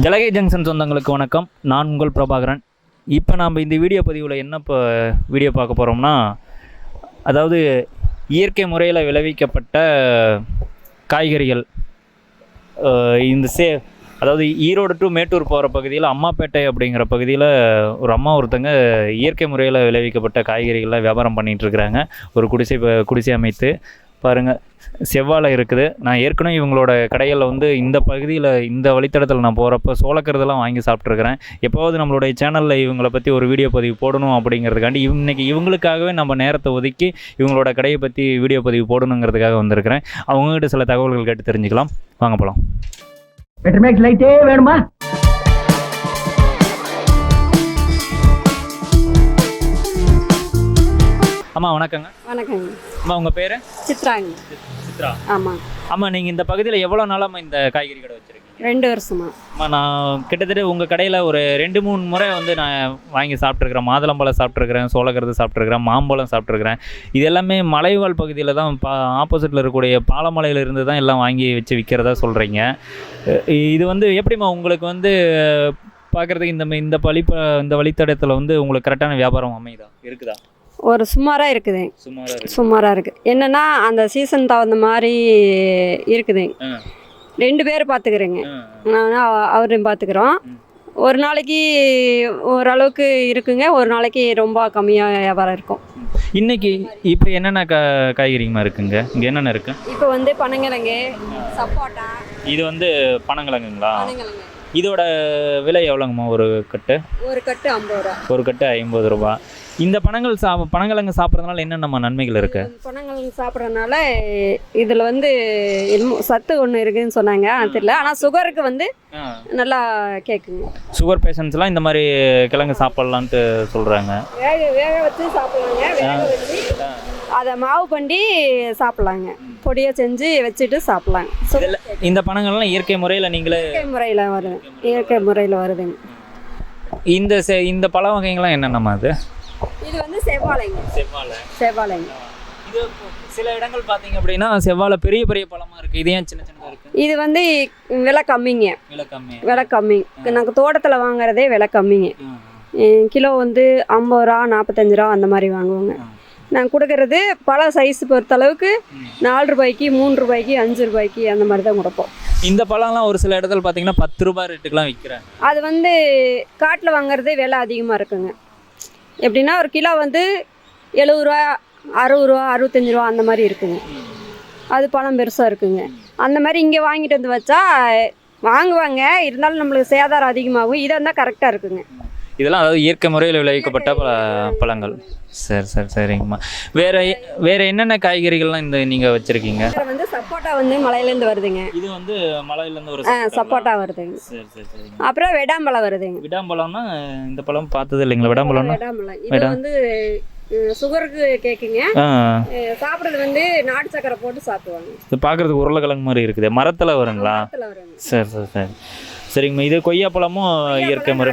ஜலகை junction சொந்தங்களுக்கு வணக்கம். நான் உங்கள் பிரபாகரன். இப்போ நாம் இந்த வீடியோ பதிவில் என்ன இப்போ வீடியோ பார்க்க போகிறோம்னா அதாவது இயற்கை முறையில் விளைவிக்கப்பட்ட காய்கறிகள் இந்த சே அதாவது ஈரோடு டு மேட்டூர் போகிற பகுதியில் அம்மாப்பேட்டை அப்படிங்கிற பகுதியில் ஒரு அம்மா ஒருத்தங்க இயற்கை முறையில் விளைவிக்கப்பட்ட காய்கறிகள்லாம் வியாபாரம் பண்ணிட்டு இருக்கிறாங்க. ஒரு குடிசை ப- குடிசை அமைத்து பாருங்கள் செவ்வாழை இருக்குது. நான் ஏற்கனவே இவங்களோட கடைகளில் வந்து இந்த பகுதியில் இந்த வழித்தடத்தில் நான் போகிறப்ப சோளக்கிறதெல்லாம் வாங்கி சாப்பிட்ருக்கிறேன் எப்போவது நம்மளுடைய சேனலில் இவங்களை பற்றி ஒரு வீடியோ பதிவு போடணும் அப்படிங்கிறதுக்காண்டி இன்றைக்கி இவங்களுக்காகவே நம்ம நேரத்தை ஒதுக்கி இவங்களோட கடையை பற்றி வீடியோ பதிவு போடணுங்கிறதுக்காக வந்திருக்கிறேன். அவங்ககிட்ட சில தகவல்கள் கேட்டு தெரிஞ்சுக்கலாம். வாங்க போகலாம் வேணுமா? அம்மா வணக்கங்க. வணக்கங்க. அம்மா உங்கள் பேர்? சித்ராங்க. சித்ரா. ஆமாம் அம்மா நீங்கள் இந்த பகுதியில் எவ்வளோ நாளாம்மா இந்த காய்கறி கடை வச்சுருக்கீங்க? ரெண்டு வருஷமா. அம்மா நான் கிட்டத்தட்ட உங்கள் கடையில் ஒரு ரெண்டு மூணு முறை வந்து நான் வாங்கி சாப்பிட்ருக்கிறேன் மாதுளம்பழம் சாப்பிட்ருக்கிறேன் சோளக்கருது சாப்பிட்ருக்கிறேன் மாம்பழம் சாப்பிட்ருக்கிறேன் இது எல்லாமே மலைவாழ் பகுதியில் தான் பா ஆப்போசிட்டில் இருக்கக்கூடிய பாலமலையில இருந்து தான் எல்லாம் வாங்கி வச்சு விற்கிறதா சொல்கிறீங்க இது வந்து எப்படிம்மா உங்களுக்கு வந்து பார்க்குறதுக்கு இந்த இந்த வழி இந்த வழித்தடத்தில் வந்து உங்களுக்கு கரெக்டான வியாபாரம் அமையுதா? இருக்குதா? ஒரு சுமாராக இருக்குது. சுமாராக இருக்கு சுமாராக இருக்குது என்னென்னா அந்த சீசன் தகுந்த மாதிரி இருக்குது. ரெண்டு பேர் பார்த்துக்கிறேங்க அவரையும் பார்த்துக்குறோம். ஒரு நாளைக்கு ஓரளவுக்கு இருக்குங்க. ஒரு நாளைக்கு ரொம்ப கம்மியாக வியாபாரம் இருக்கும். இன்னைக்கு இப்போ என்னென்ன கா காய்கறிங்கம்மா இருக்குங்க? இங்கே என்னென்ன இருக்கு? இப்போ வந்து பனங்கிழங்கு சப்போட்டா. இது வந்து பனங்கிழங்குங்களா? பனங்கிழங்கு. இதோட விலை எவ்வளோங்கம்மா? ஒரு கட்டு? ஒரு கட்டு ஐம்பது ரூபா. ஒரு கட்டு ஐம்பது ரூபா. இந்த பனங்கள் சா பனங்கிழங்கு சாப்பிட்றதுனால என்னென்னமா நன்மைகள் இருக்கு? பனங்கிழங்கு சாப்பிட்றதுனால இதில் வந்து சத்து ஒன்று இருக்குதுன்னு சொன்னாங்க. தெரியல. ஆனால் சுகருக்கு வந்து நல்லா கேட்குங்க சுகர் பேஷண்ட்ஸ்லாம் இந்த மாதிரி கிழங்கு சாப்பிட்லான்ட்டு சொல்கிறாங்க வேக வேக வச்சு சாப்பிட்லாங்க. அதை மாவு பண்ணி சாப்பிட்லாங்க. பொடியை செஞ்சு வச்சுட்டு சாப்பிட்லாங்க. இதில் இந்த பனங்கள்லாம் இயற்கை முறையில் நீங்களே இயற்கை முறையில் வருது. இயற்கை முறையில் வருதுங்க. இந்த செ இந்த பழ வகைகள்லாம் என்னென்னம்மா அது? இது வந்து செவ்வாழைங்க. செவ்வாழை. செவ்வாழைங்க. இது சில இடங்கள் பார்த்தீங்க அப்படின்னா செவ்வாழை பெரிய பெரிய பழமாக இருக்குது இது ஏன் சின்ன சின்னதாக இருக்குது இது வந்து விலை கம்மிங்க. விலை கம்மி. விலை கம்மி. நாங்கள் தோட்டத்தில் வாங்குறதே விலை கம்மிங்க. கிலோ வந்து ஐம்பது ரூபா நாற்பத்தஞ்சு ரூபா அந்த மாதிரி வாங்குவாங்க. நான் கொடுக்கறது பல சைஸ் பொறுத்தளவுக்கு நாலு ரூபாய்க்கு மூணு ரூபாய்க்கு அஞ்சு ரூபாய்க்கு அந்த மாதிரி தான் கொடுப்போம். இந்த பழம்லாம் ஒரு சில இடத்துல பார்த்தீங்கன்னா பத்து ரூபாய் ரேட்டுக்கெலாம் விற்கிறாங்க அது வந்து காட்டில் வாங்குறது விலை அதிகமாக இருக்குங்க. எப்படின்னா ஒரு கிலோ வந்து எழுபது ரூபா அறுபது ரூபா அறுபத்தஞ்சு ரூபா அந்த மாதிரி இருக்குங்க. அது பழம் பெருசாக இருக்குங்க. அந்த மாதிரி இங்கே வாங்கிட்டு வந்து வச்சா வாங்குவாங்க. இருந்தாலும் நம்மளுக்கு சேதாரம் அதிகமாகும். இதை இருந்தால் கரெக்டாக இருக்குங்க. இதெல்லாம் அதாவது இயற்கை முறையில் விளைவிக்கப்பட்ட பல பழங்கள். சரி சரி சரிங்கம்மா. வேற வேற என்னென்ன காய்கறிகள்லாம் இந்த நீங்கள் வச்சுருக்கீங்க? வந்து சப்போட்டா வந்து மலையிலேருந்து வருதுங்க. இது வந்து மலையிலேருந்து ஒரு சப்போட்டா. வருதுங்க. சரி அப்புறம் வெடாம்பழம் வருதுங்க. விடாம்பழம்னா இந்த பழம் பார்த்தது இல்லைங்களா? விடாம்பழம்னா? வெடாம்பழம். இது வந்து சுகருக்கு அஹ், சாப்பிட்றது வந்து நாட்டு சக்கரை போட்டு சாப்பிடுவாங்க. இது பார்க்குறதுக்கு உருளைக்கிழங்கு மாதிரி இருக்குது. மரத்தில் வருங்களா? சரி சரி சரி. சரிங்கம்மா. இது கொய்யாப்பழமும் இயற்கை முறை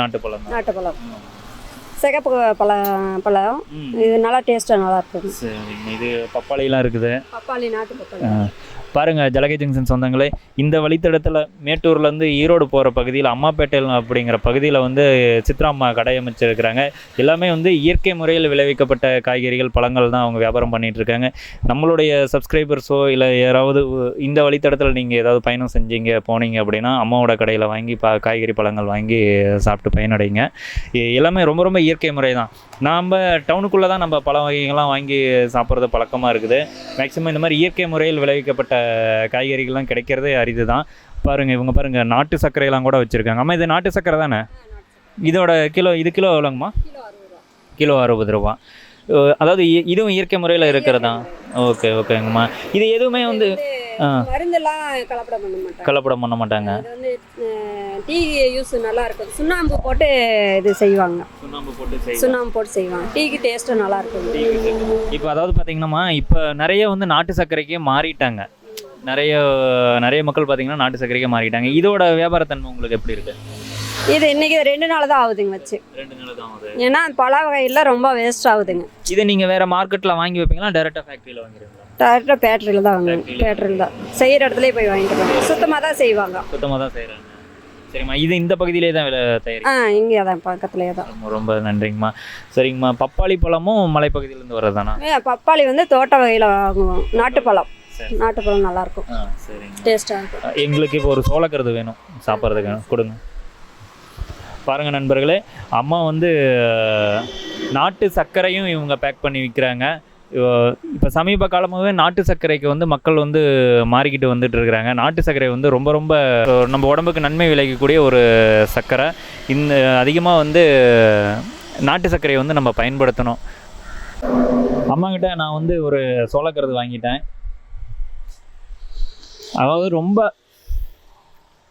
நாட்டுப்பழம். நாட்டுப்பழம் தான். நாட்டுப்பழம். சிகப்பு பழம். பழம் இது நல்லா டேஸ்ட்டாக நல்லா சரிங்க. இது பப்பாளிலாம் இருக்குது. பப்பாளி நாட்டு பப்பாளி பாருங்கள் ஜலகை ஜங்ஷன் சொந்தங்களே இந்த வழித்தடத்தில் மேட்டூர்லேருந்து ஈரோடு போகிற பகுதியில் அம்மாப்பேட்டை அப்படிங்கிற பகுதியில் வந்து சித்ராம்மா கடை அமைச்சிருக்கிறாங்க. எல்லாமே வந்து இயற்கை முறையில் விளைவிக்கப்பட்ட காய்கறிகள் பழங்கள் தான் அவங்க வியாபாரம் பண்ணிகிட்ருக்காங்க நம்மளுடைய சப்ஸ்கிரைபர்ஸோ இல்லை யாராவது இந்த வழித்தடத்தில் நீங்கள் ஏதாவது பயணம் செஞ்சீங்க போனீங்க அப்படின்னா அம்மாவோட கடையில் வாங்கி பா காய்கறி பழங்கள் வாங்கி சாப்பிட்டு பயனடைங்க. எல்லாமே ரொம்ப ரொம்ப இயற்கை முறை தான். நாம் டவுனுக்குள்ளே தான் நம்ம பழ வகைகள்லாம் வாங்கி சாப்பிட்றது பழக்கமாக இருக்குது. மேக்ஸிமம் இந்த மாதிரி இயற்கை முறையில் விளைவிக்கப்பட்ட காய்கறிகள்லாம் கிடைக்கிறதே அரிது தான் பாருங்கள் இவங்க பாருங்கள் நாட்டு சர்க்கரையெல்லாம் கூட வச்சுருக்காங்க. அம்மா இது நாட்டு சர்க்கரை தானே? இதோட கிலோ இது கிலோ எவ்வளோங்கம்மா? கிலோ அறுபது ரூபா. அதாவது இதுவும் இயற்கை முறையில் இருக்கிறதா? ஓகே ஓகேங்கம்மா. இது எதுவுமே வந்து மருந்தெல்லாம் கலப்படம் பண்ண மாட்டாங்க. கலப்படம் பண்ண மாட்டாங்க. இது வந்து டீ யூஸ் நல்லா இருக்கும். சுண்ணாம்பு போட்டு இது செய்வாங்க. சுண்ணாம்பு போட்டு சுண்ணாம்பு போட்டு செய்வாங்க. டீக்கு டேஸ்ட்டு நல்லா இருக்கும். இப்போ அதாவது பார்த்தீங்கன்னா இப்போ நிறைய வந்து நாட்டு சர்க்கரைக்கே மாறிட்டாங்க. நிறைய நிறைய மக்கள் பார்த்தீங்கன்னா நாட்டு சர்க்கரைக்கே மாறிட்டாங்க. இதோட வியாபாரத்தன்மை உங்களுக்கு எப்படி இருக்கு? இது இன்னைக்கு ரெண்டு நாள் தான் ஆகுதுங்க வச்சு. ரெண்டு நாள் தான் ஆகுது. ஏன்னா பல வகையில் ரொம்ப வேஸ்ட் ஆகுதுங்க. இதை நீங்கள் வேற மார்க்கெட்டில் வாங்கி வைப்பீங்களா? டேரெக்டாக ஃபேக்ட்ரியில் வாங்கிடுவீங்களா? டேரெக்டாக பேட்டரியில் தான் வாங்குவோம் பேட்டரியில் தான். செய்கிற இடத்துலயே போய் வாங்கிட்டு சுத்தமாக தான் செய்வாங்க. சுத்தமாக தான் செய்கிறாங்க சரிம்மா இது இந்த பகுதியிலே தான் தயாரி ஆ இங்கே தான் பக்கத்துலேயே தான். ரொம்ப நன்றிங்கம்மா. சரிங்கம்மா பப்பாளி பழமும் மலைப்பகுதியிலேருந்து வர்றதானா பப்பாளி வந்து தோட்ட வகையில் வாங்குவோம். நாட்டுப்பழம். நாட்டுப்பழம் நல்லாயிருக்கும் சரிங்க டேஸ்ட்டாக இருக்கும். எங்களுக்கு இப்போ ஒரு சோளக்கருது வேணும். சாப்பிட்றதுக்கு கொடுங்க. பாருங்க நண்பர்களே அம்மா வந்து நாட்டு சர்க்கரையும் இவங்க பேக் பண்ணி விற்கிறாங்க இப்போ சமீப காலமாகவே நாட்டு சர்க்கரைக்கு வந்து மக்கள் வந்து மாறிக்கிட்டு வந்துட்டு இருக்கிறாங்க. நாட்டு சர்க்கரை வந்து ரொம்ப ரொம்ப நம்ம உடம்புக்கு நன்மை விளைவிக்கக்கூடிய ஒரு சர்க்கரை. இந்த அதிகமாக வந்து நாட்டு சர்க்கரையை வந்து நம்ம பயன்படுத்தணும். அம்மாக்கிட்ட நான் வந்து ஒரு சோளக்கருது வாங்கிட்டேன். அதாவது ரொம்ப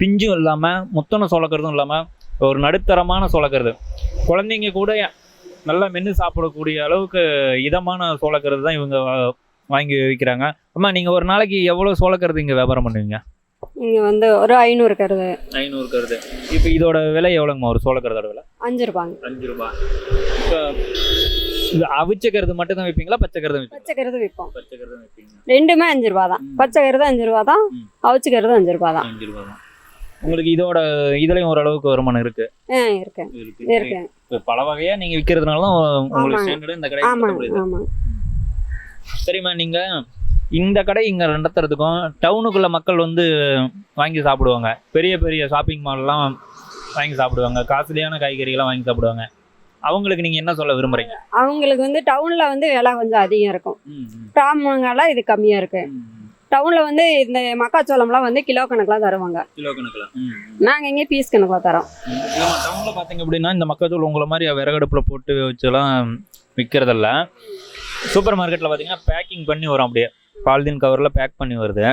பிஞ்சும் இல்லாமல் முத்தன சோளக்கருதும் இல்லாமல் ஒரு நடுத்தரமான சோளக்கருது. குழந்தைங்க கூட நல்லா மென்று சாப்பிடக்கூடிய அளவுக்கு இதமான சோளக்கருது தான் இவங்க வாங்கி விற்கிறாங்க அம்மா நீங்கள் ஒரு நாளைக்கு எவ்வளோ சோளக்கருது இங்கே வியாபாரம் பண்ணுவீங்க? இங்கே வந்து ஒரு ஐநூறு கருது. ஐநூறு கருது. இப்போ இதோட விலை எவ்வளோங்கம்மா ஒரு சோளக்கருதோட விலை? அஞ்சு ரூபாங்க. அஞ்சு ரூபாய் இப்போ இது அவிச்ச கருது மட்டும் தான் வைப்பீங்களா பச்சை கருது பச்சை கருது விற்போம் பச்சை கருது வைப்பீங்க ரெண்டுமே அஞ்சு ரூபா தான். பச்சை கருது அஞ்சு ரூபா தான். அவிச்சு கருது அஞ்சு ரூபா தான். அஞ்சு ரூபாய் தான். உங்களுக்கு இதோட இதுலயும் ஓரளவுக்கு வருமானம் இருக்கு. பல வகையா நீங்க விற்கிறதுனால தான் உங்களுக்கு. ஸ்டாண்டர்டு இந்த கடை சரிம்மா நீங்க இந்த கடை இங்க நடத்துறதுக்கும் டவுனுக்குள்ள மக்கள் வந்து வாங்கி சாப்பிடுவாங்க. பெரிய பெரிய ஷாப்பிங் மால்லாம் வாங்கி சாப்பிடுவாங்க. காஸ்ட்லியான காய்கறிகள்லாம் வாங்கி சாப்பிடுவாங்க. அவங்களுக்கு நீங்க என்ன சொல்ல விரும்புறீங்க? அவங்களுக்கு வந்து டவுன்ல வந்து விலை கொஞ்சம் அதிகம் இருக்கும். கிராமங்கள்லாம் இது கம்மியா இருக்கு. டவுன்ல வந்து இந்த மக்காச்சோளம்லாம் வந்து கிலோ கணக்கில் தருவாங்க. கிலோ கணக்குல. நாங்க இங்கே பீஸ் கணக்கில் தரோம். டவுன்ல பாத்தீங்க அப்படின்னா இந்த மக்கள் உங்களை மாதிரி விறகடுப்புல போட்டு வச்செல்லாம் விற்கிறதில்ல சூப்பர் மார்க்கெட்ல பாத்தீங்கன்னா பேக்கிங் பண்ணி வரும் அப்படியே. பாலிதீன் கவர்ல பேக் பண்ணி வருது.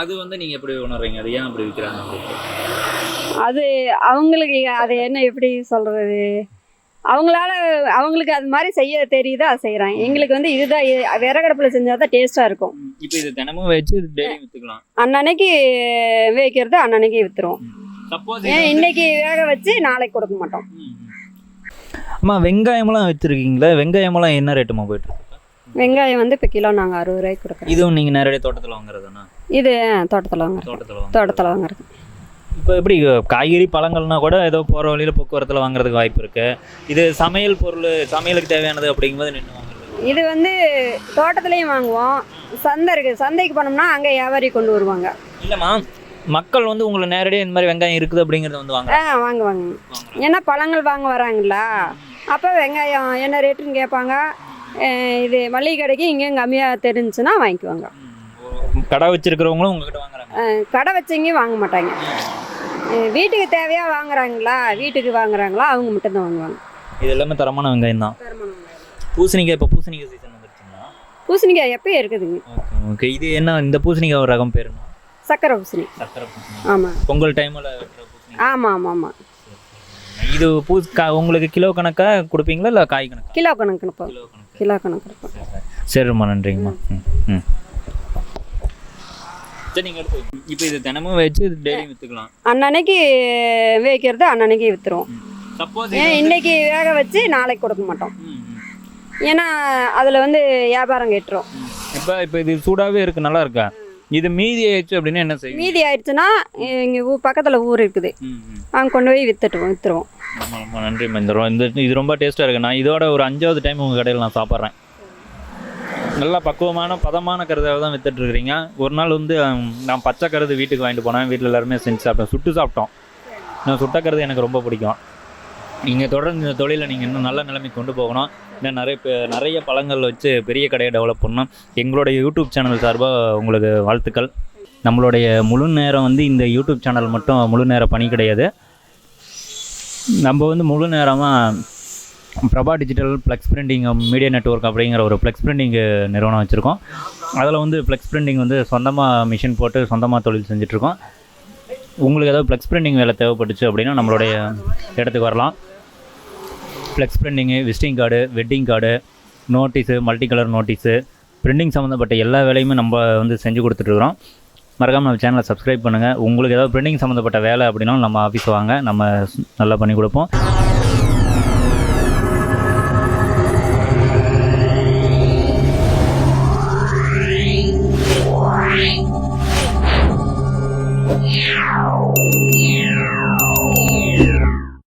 அது வந்து நீங்க எப்படி உணர்றீங்க? அது ஏன் அப்படி விற்கிறாங்க அது அவங்களுக்கு அது என்ன எப்படி சொல்றது? அவங்களால அவங்களுக்கு அது மாதிரி செய்ய தெரியுது? அதை செய்கிறாங்க எங்களுக்கு வந்து இதுதான் இது- விறகடுப்பில் செஞ்சால் தான் டேஸ்ட்டாக இருக்கும். இப்போ இது தினமும் வச்சு டெய்லி வித்துக்கலாம். அன்னன்னைக்கு வேக்கிறது அன்னன்னைக்கு விற்றுருவோம் சப்போஸ் ஏன் இன்னைக்கு வேக வச்சு நாளைக்கு கொடுக்க மாட்டோம். அம்மா வெங்காயமெல்லாம் வச்சிருக்கீங்களா வெங்காயமெல்லாம் என்ன ரேட்டுமா போயிட்டு வெங்காயம் வந்து இப்போ கிலோ நாங்கள் அறுபது ரூபாய்க்கு கொடுக்குறோம். இதுவும் நீங்க நேரடியாக தோட்டத்தில் வாங்குறதுனா? இது தோட்டத்தில் வாங்குறோம். தோட்டத்தில் தோட்டத்தில் வாங்குறது. இப்போ எப்படி காய்கறி பழங்கள்னா கூட ஏதோ போகிற வழியில் போக்குவரத்தில் வாங்குறதுக்கு வாய்ப்பு இருக்கு. இது சமையல் பொருள் சமையலுக்கு தேவையானது அப்படிங்கும்போது நின்று வாங்குறது? இது வந்து தோட்டத்துலேயும் வாங்குவோம். சந்தை இருக்குது சந்தைக்கு போனோம்னா அங்கே வியாபாரி கொண்டு வருவாங்க. இல்லைம்மா மக்கள் வந்து உங்களை நேரடியாக இந்த மாதிரி வெங்காயம் இருக்குது அப்படிங்கிறத வந்து வாங்க ஆ வாங்குவாங்க ஏன்னா பழங்கள் வாங்க வராங்களா அப்போ வெங்காயம் என்ன ரேட்டுன்னு கேட்பாங்க. இது மளிகை கடைக்கு இங்கேயும் கம்மியாக தெரிஞ்சுன்னா வாங்கிக்குவாங்க. கடை வச்சிருக்கிறவங்களும் உங்ககிட்ட வாங்குறாங்க. கடை வச்சவங்க வாங்க மாட்டாங்க. வீட்டுக்கு தேவையாக வாங்குறாங்களா வீட்டுக்கு வாங்குறாங்களா அவங்க மட்டும்தான் வாங்குவாங்க. இது எல்லாமே தரமான வெங்காயம் தான். பூசணிக்காய் இப்போ பூசணிக்காய் சீசன் வந்துருச்சுங்களா? பூசணிக்காய் எப்பயும் இருக்குதுங்க. ஓகே இது என்ன இந்த பூசணிக்காய் ஒரு ரகம் பேர் என்ன சக்கரை பூசணி. சக்கரை பூசணி. ஆமாம் பொங்கல் டைமில் ஆமாம் ஆமாம் ஆமாம் இது பூ உங்களுக்கு கிலோ கணக்காக கொடுப்பீங்களா இல்லை காய் கணக்கா? கிலோ கணக்கு கிலோ கணக்கு. கிலோ கணக்கு இருக்கும் சரிம்மா நன்றிங்கம்மா. ம் ம். சரி நீங்கள் எடுத்து வைங்க. இப்போ இது தினமும் வச்சு டெய்லி விற்றுக்கலாம் அன்னன்னைக்கு வேக்கிறது அன்னன்னைக்கு விற்றுருவோம் சப்போஸ் ஏன் இன்னைக்கு வேக வச்சு நாளைக்கு கொடுக்க மாட்டோம். ஏன்னா அதில் வந்து வியாபாரம் கெட்டுரும். இப்போ இப்போ இது சூடாகவே இருக்கு நல்லா இருக்கா? இது மீதி ஆயிடுச்சு அப்படின்னா என்ன செய்யும் மீதி ஆயிடுச்சுன்னா இங்கே ஊ பக்கத்தில் ஊர் இருக்குது. அங்கே கொண்டு போய் வித்துட்டுவோம் விற்றுருவோம் ஆமாம் ஆமாம் நன்றி இந்த இது ரொம்ப டேஸ்ட்டாக இருக்கு. நான் இதோட ஒரு அஞ்சாவது டைம் உங்கள் கடையில் நான் சாப்பிட்றேன். நல்லா பக்குவமான பதமான கருதாவை தான் வித்துட்டு இருக்கிறீங்க ஒரு நாள் வந்து நான் பச்சை கருது வீட்டுக்கு வாங்கிட்டு போனேன். வீட்டில் எல்லாருமே செஞ்சு சாப்பிட்டேன் சுட்டு சாப்பிட்டோம். நான் சுட்ட கருது எனக்கு ரொம்ப பிடிக்கும். நீங்கள் தொடர்ந்து இந்த தொழிலை நீங்கள் இன்னும் நல்ல நிலைமைக்கு கொண்டு போகணும். இன்னும் நிறைய நிறைய பழங்கள் வச்சு பெரிய கடையை டெவலப் பண்ணணும். எங்களுடைய யூடியூப் சேனல் சார்பாக உங்களுக்கு வாழ்த்துக்கள். நம்மளுடைய முழு நேரம் வந்து இந்த யூடியூப் சேனல் மட்டும் முழு நேரம் பணி கிடையாது. நம்ம வந்து முழு நேரமாக Prabha digital flex printing media network அப்படிங்கிற ஒரு ஃப்ளெக்ஸ் பிரிண்டிங் நிறுவனம் வச்சுருக்கோம். அதில் வந்து ஃப்ளெக்ஸ் பிரிண்டிங் வந்து சொந்தமாக மிஷின் போட்டு சொந்தமாக தொழில் செஞ்சிட்ருக்கோம். உங்களுக்கு ஏதாவது ஃப்ளெக்ஸ் பிரிண்டிங் வேலை தேவைப்பட்டுச்சு அப்படின்னா நம்மளுடைய இடத்துக்கு வரலாம். Flex printing visiting card wedding card notice multi colour notice printing சம்மந்தப்பட்ட எல்லா வேலையுமே நம்ம வந்து செஞ்சு கொடுத்துட்ருக்குறோம். மறக்காமல் நம்ம சேனலை சப்ஸ்கிரைப் பண்ணுங்கள் உங்களுக்கு ஏதாவது பிரிண்டிங் சம்மந்தப்பட்ட வேலை அப்படின்னாலும் நம்ம ஆஃபீஸ் வாங்க. நம்ம நல்லா பண்ணி கொடுப்போம். Yeah.